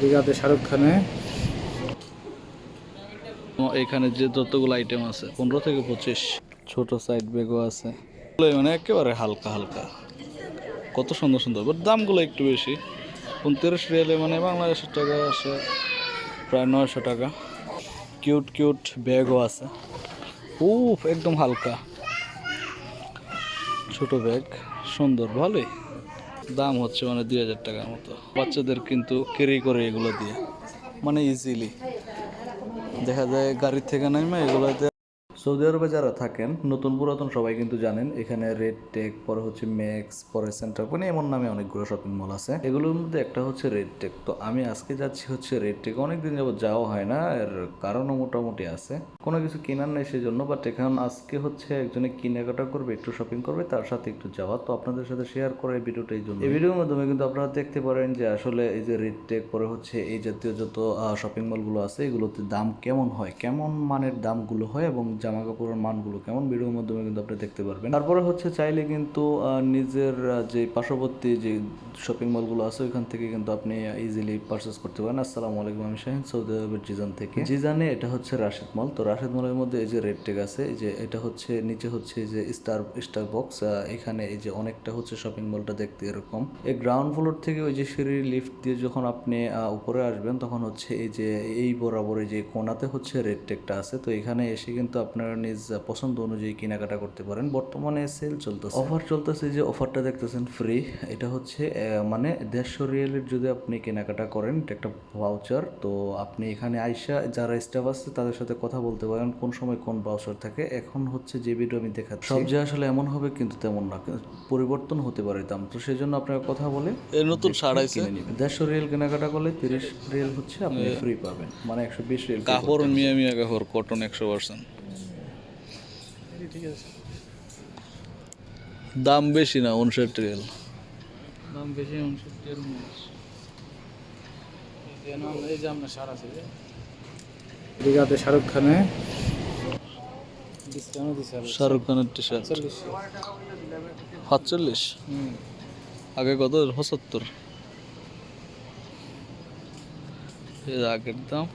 দীঘাতে শাহরুখ খানে এখানে যে যতগুলো আইটেম আছে, পনেরো থেকে পঁচিশ। ছোট সাইড ব্যাগও আছে। মানে একেবারে হালকা হালকা। কত সুন্দর সুন্দর। বাট দামগুলো একটু বেশি। উনত্রিশ রিয়ালে মানে বাংলাদেশের টাকা আসে প্রায় নয়শো টাকা। কিউট কিউট ব্যাগও আছে। উফ, একদম হালকা। ছোট ব্যাগ সুন্দর, ভালোই। দাম হচ্ছে মানে দুই হাজার টাকার মতো। বাচ্চাদের কিন্তু ক্যারি করে এগুলো দিয়ে। মানে ইজিলি দেখা যায় গাড়ির থেকে নামে এগুলোতে সৌদি আরবে যারা থাকেন, নতুন পুরাতন সবাই কিন্তু জানেন, এখানে রেড টেক পরে হচ্ছে ম্যাক্স পরে সেন্টার মানে এমন নামে অনেকগুলো শপিং মল আছে। এগুলোর মধ্যে একটা হচ্ছে রেড টেক তো আমি আজকে যাচ্ছি হচ্ছে রেড টেক অনেকদিন যাবত যাওয়া হয় না, এর কারণও মোটামুটি আছে। কোনো কিছু কেনার নেই সেজন্য বাট এখন আজকে হচ্ছে একজনে কেনাকাটা করবে, একটু শপিং করবে, তার সাথে একটু যাওয়া। তো আপনাদের সাথে শেয়ার করে এই ভিডিওটা এই জন্য এই ভিডিওর মাধ্যমে কিন্তু আপনারা দেখতে পারেন যে আসলে এই যে রেড টেক পরে হচ্ছে এই জাতীয় যত শপিং মলগুলো আছে, এগুলোতে দাম কেমন হয়? কেমন মানের দামগুলো হয় এবং জামা কাপড়ের মানগুলো কেমন? ভিডিওর মাধ্যমে কিন্তু আপনি দেখতে পারবেন। তারপরে হচ্ছে চাইলে কিন্তু নিজের যে পার্শ্ববর্তী যে শপিং মলগুলো আছে, ওইখান থেকে কিন্তু আপনি ইজিলি পারচেস করতে পারেন। আসসালামু আলাইকুম, আমি শাহিন সৌদি আরবের জিজান থেকে। জিজানে এটা হচ্ছে রাশেদ মল তো রাশেদ মলের মধ্যে এই যে রেড টেক আছে, এই যে এটা হচ্ছে, নিচে হচ্ছে যে স্টার স্টার বক্স এখানে এই যে অনেকটা হচ্ছে শপিং মলটা দেখতে এরকম। এই গ্রাউন্ড ফ্লোর থেকে ওই যে সিঁড়ির লিফট দিয়ে যখন আপনি উপরে আসবেন, তখন হচ্ছে এই যে, এই বরাবর এই যে কোনাতে হচ্ছে রেড টেকটা আছে। তো এখানে এসে কিন্তু আপনারা নিজ পছন্দ অনুযায়ী কেনাকাটা করতে পারেন। বর্তমানে সেল চলতেছে। অফার চলতেছে যে অফারটা দেখতেছেন ফ্রি এটা হচ্ছে মানে দেড়শো রিয়েলের যদি আপনি কেনাকাটা করেন এটা একটা ভাউচার তো আপনি এখানে আইসা যারা স্টাফ আছে তাদের সাথে কথা বলতে পারেন কোন সময় কোন ভাউচার থাকে। এখন হচ্ছে যে ভিডিও আমি দেখাচ্ছি। সব যে আসলে এমন হবে কিন্তু তেমন না। পরিবর্তন হতে পারে দাম। তো সেই জন্য আপনার কথা বলে নতুন কিনে নেবেন। দেড়শো রিয়েল কেনাকাটা করলে তিরিশ রিয়েল হচ্ছে আপনি ফ্রি পাবেন। মানে একশো বিশ রিয়েল কাপড় মিয়া মিয়া কাপড় কটন একশো পার্সেন্ট দাম বেশি না উনষাট রিয়াল? দাম বেশি এই যে আপনার সার আছে দীঘাতে শাহরুখ খানে। শাহরুখ খানের টি শার্ট সাতচল্লিশ? আগে কত? পঁচাত্তর। এর আগের দাম।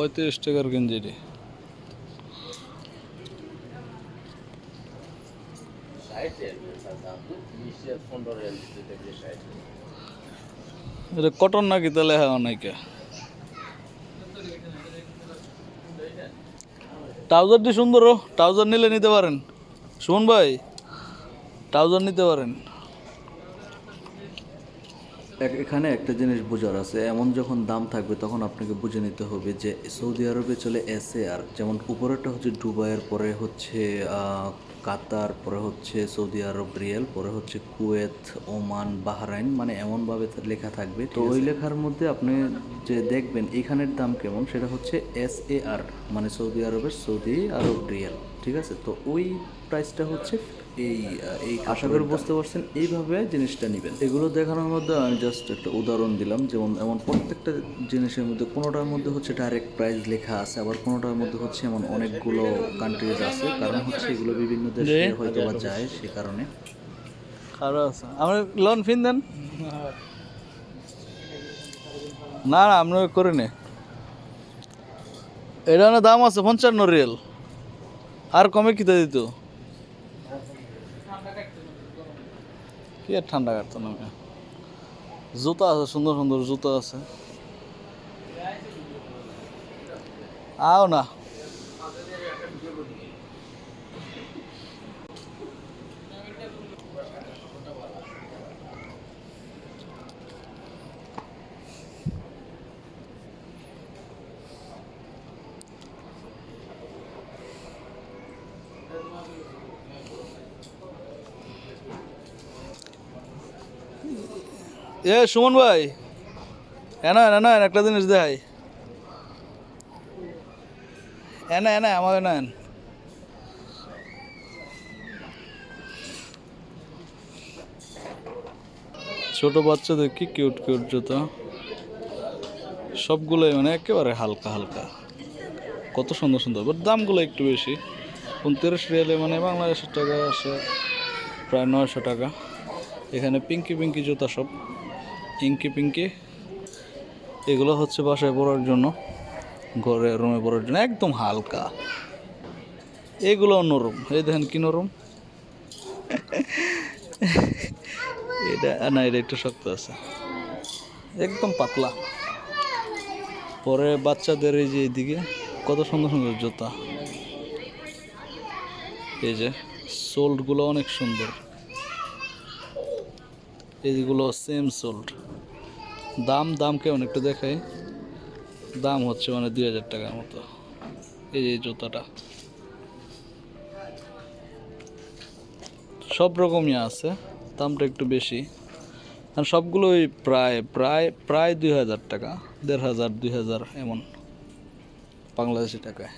পঁয়ত্রিশ টাকার গেঞ্জি রে। এটা কটন নাকি তাহলে হ্যাঁ অনেকে ট্রাউজারটি সুন্দর ট্রাউজার নিলে নিতে পারেন। শুন ভাই ট্রাউজার নিতে পারেন। এখানে একটা জিনিস বোঝার আছে। এমন যখন দাম থাকবে তখন আপনাকে বুঝে নিতে হবে যে সৌদি আরবে চলে এসে আর যেমন উপরেরটা হচ্ছে দুবাইয়ের পরে হচ্ছে কাতার পরে হচ্ছে সৌদি আরব রিয়েল পরে হচ্ছে কুয়েত ওমান বাহরাইন মানে এমনভাবে লেখা থাকবে তো ওই লেখার মধ্যে আপনি যে দেখবেন এখানের দাম কেমন সেটা হচ্ছে এস এ আর মানে সৌদি আরবের সৌদি আরব রিয়েল ঠিক আছে? তো ওই প্রাইসটা হচ্ছে এই এই আশা করি বুঝতে পারছেন এইভাবে জিনিসটা নেবেন। এগুলো দেখানোর মধ্যে আমি জাস্ট একটা উদাহরণ দিলাম যেমন এমন প্রত্যেকটা জিনিসের মধ্যে কোনোটার মধ্যে হচ্ছে ডাইরেক্ট প্রাইস লেখা আছে আবার কোনোটার মধ্যে হচ্ছে এমন অনেকগুলো কান্ট্রিজ আছে কারণ হচ্ছে এগুলো বিভিন্ন দেশে হয়তো বা যায় সে কারণে। খারাপ আছে। আমরা লোন ফিন দেন। না না আমরা করে নে। এটা দাম আছে পঞ্চান্ন রিয়েল। আর কমে কিতে দিত? কি আর ঠান্ডা কাটতো না। জুতা আছে সুন্দর সুন্দর জুতা আছে আও না এ, সুমন ভাই। এনা এনা একটা জিনিস দেখাই। এনা এনা আমাকে নেন ছোট বাচ্চাদের কি কিউট কিউট জুতো? সবগুলোই মানে একেবারে হালকা হালকা। কত সুন্দর সুন্দর বাট দামগুলো একটু বেশি। উনত্রিশ রিয়ালে মানে বাংলাদেশের টাকা আসে প্রায় নয়শো টাকা। এখানে পিঙ্কি পিঙ্কি জুতা সব। ইঙ্কি পিঙ্কি, এগুলো হচ্ছে বাসায় পড়ার জন্য, ঘরে রুমে পরার জন্য, একদম হালকা। এগুলো নরম, এই দেখেন কি নরম। এটা না, এটা একটু শক্ত আছে। একদম পাতলা। পরে বাচ্চাদের এই যে এদিকে কত সুন্দর সুন্দর জুতা। এই যে সোল্ডগুলো অনেক সুন্দর। এইগুলো সেম সোল্ড দাম দাম কেমন একটু দেখাই। দাম হচ্ছে মানে দুই হাজার টাকার মতো। এই যে জুতাটা। সব রকমই আছে, দামটা একটু বেশি। আর সবগুলোই প্রায় প্রায় প্রায় দুই হাজার টাকা, দেড় হাজার, দুই হাজার এমন বাংলাদেশি টাকায়।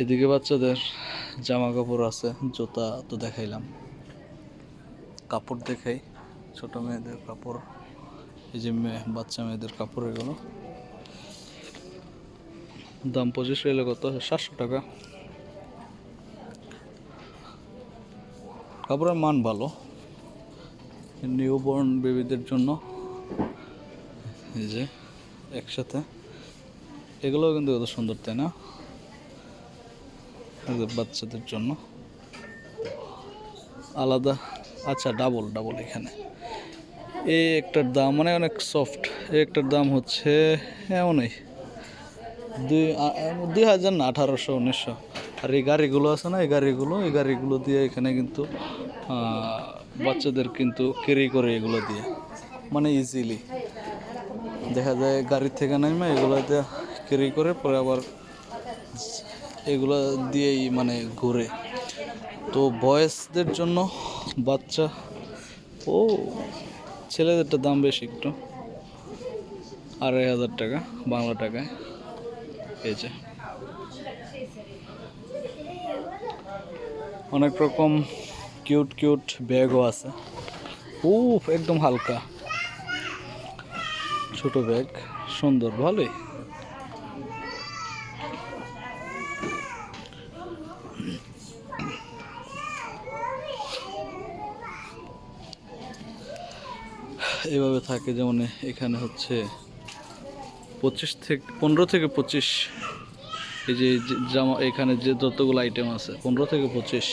এদিকে বাচ্চাদের জামা কাপড় আছে, জুতা তো দেখাইলাম। কাপড় দেখাই, ছোট মেয়েদের কাপড়, এই যে মেয়ে, বাচ্চা মেয়েদের কাপড় এগুলো। দাম পঁচিশ রেলে কত? সাতশো টাকা। কাপড়ের মান ভালো। নিউ বর্ন বেবিদের জন্য, এই যে একসাথে। এগুলোও কিন্তু কত সুন্দর, তাই না? বাচ্চাদের জন্য। আলাদা আচ্ছা ডাবল ডাবল এখানে। এই একটার দাম মানে অনেক সফট এই একটার দাম হচ্ছে এমনই। দুই দুই হাজার না, আঠারোশো, উনিশশো। আর এই গাড়িগুলো আছে না, এই গাড়িগুলো এই গাড়িগুলো দিয়ে এখানে কিন্তু বাচ্চাদের কিন্তু ক্যারি করে এগুলো দিয়ে। মানে ইজিলি দেখা যায় গাড়ির থেকে নামে এগুলো দিয়ে ক্যারি করে, পরে আবার এগুলো দিয়েই মানে ঘুরে। তো বয়েসদের জন্য বাচ্চা। ও, ছেলেদেরটা দাম বেশি একটু। আড়াই হাজার টাকা, বাংলা টাকায় পেয়েছে। অনেক রকম কিউট কিউট ব্যাগও আছে। উফ, একদম হালকা। ছোট ব্যাগ, সুন্দর, ভালোই। এভাবে থাকে যেমন এখানে হচ্ছে পঁচিশ থেকে পনেরো থেকে পঁচিশ। এই যে জামা এখানে যে যতগুলো আইটেম আছে, পনেরো থেকে পঁচিশ।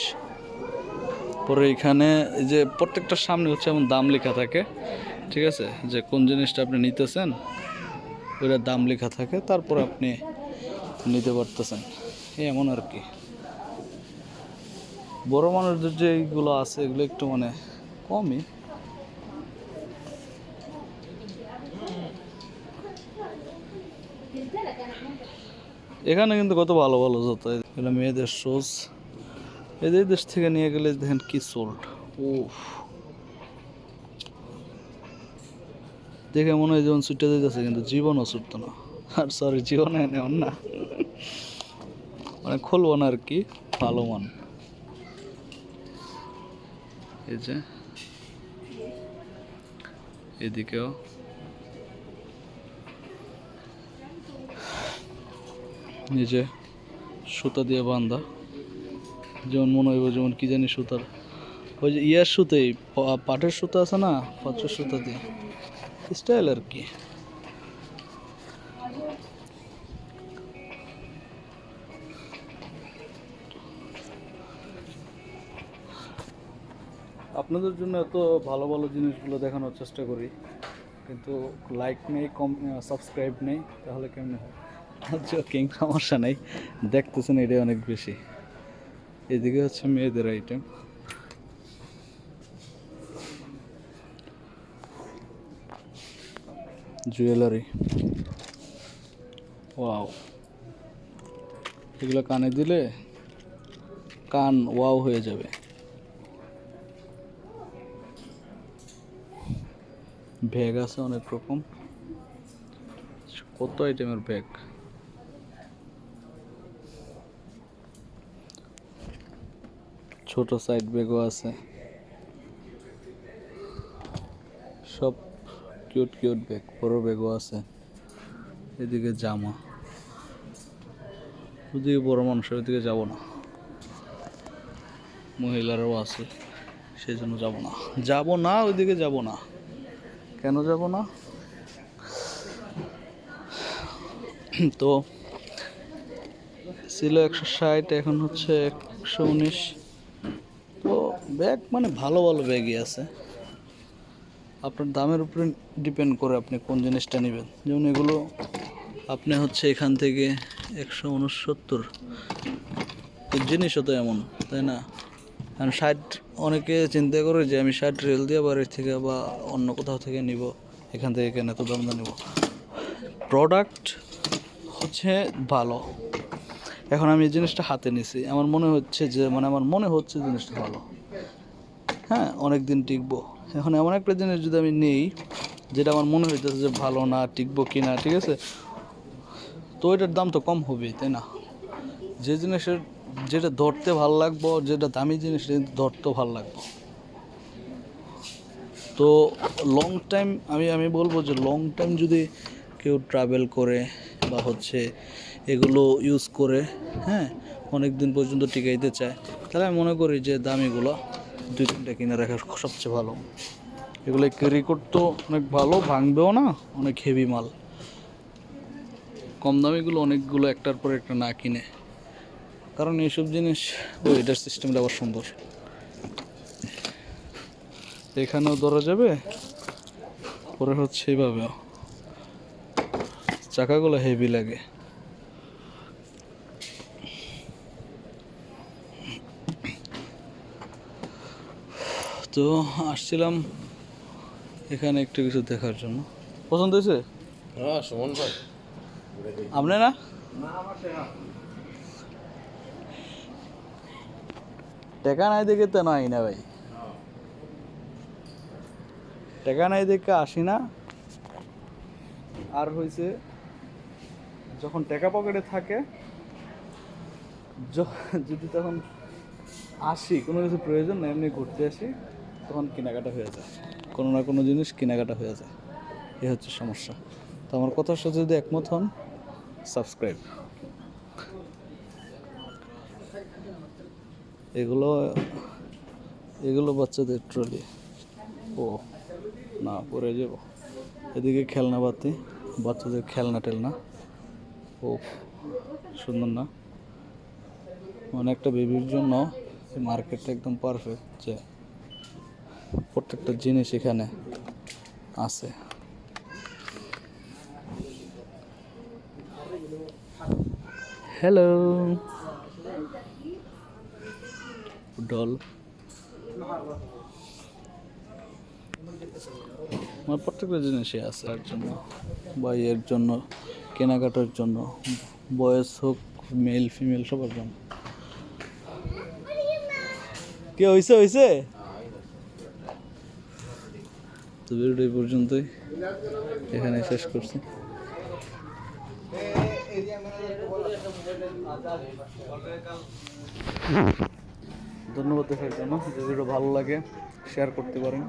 পরে এখানে এই যে প্রত্যেকটার সামনে হচ্ছে এমন দাম লেখা থাকে, ঠিক আছে? যে কোন জিনিসটা আপনি নিতেছেন ওইটার দাম লেখা থাকে, তারপর আপনি নিতে পারতেছেন। এমন আর কি। বড় মানুষদের যে এইগুলো আছে, এগুলো একটু মানে কমই। এখানে কিন্তু কত ভালো ভালো জুতো। এগুলো মেয়েদের শোজ এদের দেশ থেকে নিয়ে গেলে দেখেন কি সোল্ট ও দেখে মনে হয় যেমন ছুটে দিতেছে, কিন্তু জীবনও ছুটতো না। আর সরি জীবনে নেওয়ার না মানে খুলবো না আর কি, ভালো মান। এই যে। এদিকেও। যে সুতা দিয়ে বান্ধা যেমন মনে হইব, যেমন কি জানি সুতার। ওই যে ইয়ার সুতেই পাটের সুতা আছে না পাটের সুতা দিয়ে। স্টাইল আর কি। আপনাদের জন্য এত ভালো ভালো জিনিসগুলো দেখানোর চেষ্টা করি, কিন্তু লাইক নেই কম সাবস্ক্রাইব নেই, তাহলে কেমনে হয়? জোকিং সমস্যা নেই। দেখতেছেন এটাই অনেক বেশি। এদিকে হচ্ছে মেয়েদের আইটেম জুয়েলারি ওয়াও এগুলো কানে দিলে কান ওয়াও হয়ে যাবে। ব্যাগ আছে অনেক রকম। কত আইটেমের ব্যাগ? ছোট সাইড ব্যাগও আছে। সব কিউট কিউট ব্যাগ বড় ব্যাগও আছে। এদিকে জামা। ওদিকে বড় মানুষের ওদিকে যাব না। মহিলারাও আছে সেই জন্য যাব না। যাব না, ওইদিকে যাব না। কেন যাব না? তো, ছিল একশো ষাট, এখন হচ্ছে একশো উনিশ। ব্যাগ মানে ভালো ভালো ব্যাগই আছে। আপনার দামের উপরে ডিপেন্ড করে আপনি কোন জিনিসটা নেবেন। যেমন এগুলো আপনি হচ্ছে এখান থেকে একশো উনসত্তর তো জিনিসও তো এমন, তাই না? কারণ ষাট, অনেকে চিন্তা করে যে আমি ষাট রেল দিয়ে বাড়ির থেকে বা অন্য কোথাও থেকে নিব, এখান থেকে কেন এত দাম নেব। প্রোডাক্ট হচ্ছে ভালো। এখন আমি এই জিনিসটা হাতে নিছি। আমার মনে হচ্ছে যে মানে আমার মনে হচ্ছে জিনিসটা ভালো। হ্যাঁ অনেক দিন টিকবো। এখন এমন একটা জিনিস যদি আমি নেই, যেটা আমার মনে হইতেছে যে ভালো না, টিকবো কি না, ঠিক আছে? তো এটার দাম তো কম হবেই, তাই না? যে জিনিসের, যেটা ধরতে ভালো লাগবো, যেটা দামি জিনিস ধরতেও ভালো লাগবো। তো লং টাইম আমি আমি বলব যে লং টাইম যদি কেউ ট্রাভেল করে বা হচ্ছে এগুলো ইউজ করে হ্যাঁ অনেক দিন পর্যন্ত টিকাইতে চায়, তাহলে আমি মনে করি যে দামিগুলো দুই তিনটা কিনে রাখা সবচেয়ে ভালো। এগুলো ক্যারি করতেও অনেক ভালো, ভাঙবেও না, অনেক হেভি মাল। কম দামিগুলো অনেকগুলো একটার পর একটা না কিনে। কারণ এইসব জিনিস ও এটার সিস্টেমটা আবার সুন্দর। এখানেও ধরা যাবে, পরে হচ্ছে এইভাবে চাকাগুলো হেভি লাগে। তো আসছিলাম এখানে একটু কিছু দেখার জন্য। পছন্দ হয়েছে? হ্যাঁ সুমন ভাই। আপনি না? টাকা নাই দেখে তো নাই না ভাই। টাকা নাই দেখে আসি না। আর হয়েছে যখন টাকা পকেটে থাকে যদি তখন আসি কোনো কিছু প্রয়োজন না এমনি ঘুরতে আসি। তখন কেনাকাটা হয়ে যায়। কোনো না কোনো জিনিস কেনাকাটা হয়ে যায়। এ হচ্ছে সমস্যা। তো আমার কথার সাথে যদি একমত হন সাবস্ক্রাইব এগুলো এগুলো বাচ্চাদের ট্রলি ও, না, পরে যাব। এদিকে খেলনা বাতি, বাচ্চাদের খেলনা টেলনা। ও, সুন্দর না? অনেকটা বেবির জন্য মার্কেটটা একদম পারফেক্ট যে প্রত্যেকটা জিনিস এখানে আছে। হ্যালো ডল আমার প্রত্যেকটা জিনিসই আছে তার জন্য বা এর জন্য কেনাকাটার জন্য বয়স হোক মেল ফিমেল সবার জন্য। কে হয়েছে হয়েছে তো ভিডিওটা এই পর্যন্তই। এখানে শেষ করছি। ধন্যবাদ দেখার জন্য ভিডিও ভালো লাগে শেয়ার করতে পারেন।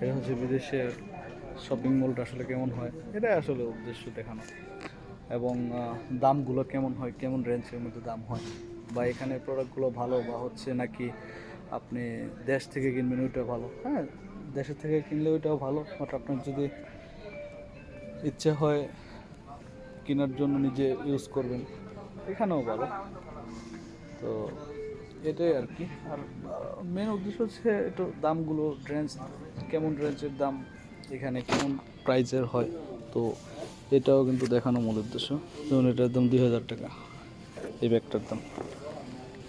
এটা হচ্ছে বিদেশের শপিং মলটা আসলে কেমন হয়, এটাই আসলে উদ্দেশ্য দেখানো। এবং দামগুলো কেমন হয়, কেমন রেঞ্জের মধ্যে দাম হয়, বা এখানে প্রোডাক্টগুলো ভালো বা হচ্ছে নাকি আপনি দেশ থেকে কিনবেন, ওইটা ভালো হ্যাঁ? দেশের থেকে কিনলে ওইটাও ভালো বাট আপনার যদি ইচ্ছে হয় কেনার জন্য নিজে ইউজ করবেন, এখানেও ভালো। তো এটাই আর কি। আর মেন উদ্দেশ্য হচ্ছে একটু দামগুলো রেঞ্জ কেমন রেঞ্জের দাম, এখানে কেমন প্রাইজের হয়, তো এটাও কিন্তু দেখানো মূল উদ্দেশ্য। যেমন এটার দাম দুই হাজার টাকা, এই ব্যাগটার দাম।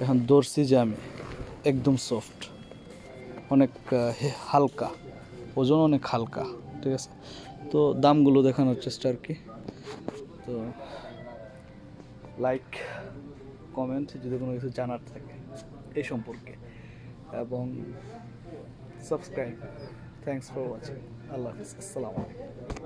এখন দর্শি যে আমি, একদম সফট অনেক হালকা, ওজন অনেক হালকা, ঠিক আছে? তো দামগুলো দেখানোর চেষ্টা আর কি। তো লাইক কমেন্ট যদি কোনো কিছু জানার থাকে এই সম্পর্কে। এবং সাবস্ক্রাইব থ্যাংকস ফর ওয়াচিং আল্লাহ হাফিজ। আসসালামু আলাইকুম।